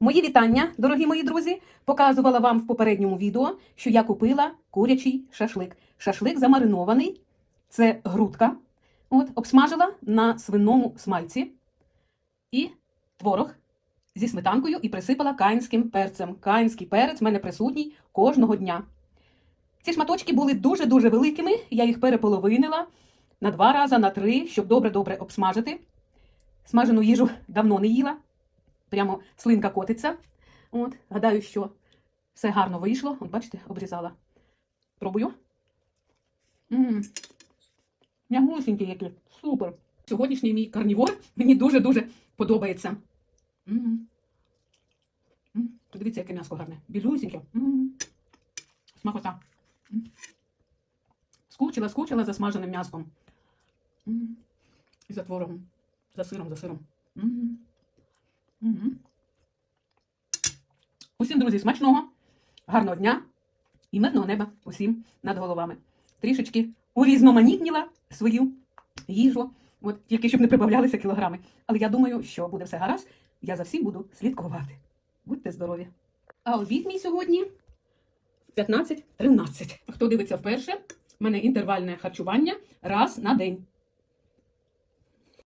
Мої вітання, дорогі мої друзі. Показувала вам в попередньому відео, що я купила курячий шашлик. Шашлик замаринований, це грудка. От, обсмажила на свиному смальці і творог зі сметанкою і присипала каїнським перцем. Каїнський перець в мене присутній кожного дня. Ці шматочки були дуже-дуже великими. Я їх переполовинила на два рази, на три, щоб добре-добре обсмажити. Смажену їжу давно не їла. Прямо слинка котиться. От, гадаю, що все гарно вийшло. От, бачите, обрізала. Пробую. Мм. Мягусенькі які. Супер. Сьогоднішній мій карнівор мені дуже-дуже подобається. М. М. Подивіться, яке м'ясо гарне. Білюсіньке. М. Смакота. М. Скучила, скучила за смаженим м'яском. М. І за творогом. За сиром, за сиром. М. Мгм. Усім, друзі, смачного, гарного дня і мирного неба усім над головами. Трішечки урізноманітніла свою їжу, от тільки щоб не прибавлялися кілограми. Але я думаю, що буде все гаразд. Я за всім буду слідкувати. Будьте здорові! А обід мій сьогодні 15-13. Хто дивиться вперше, в мене інтервальне харчування раз на день.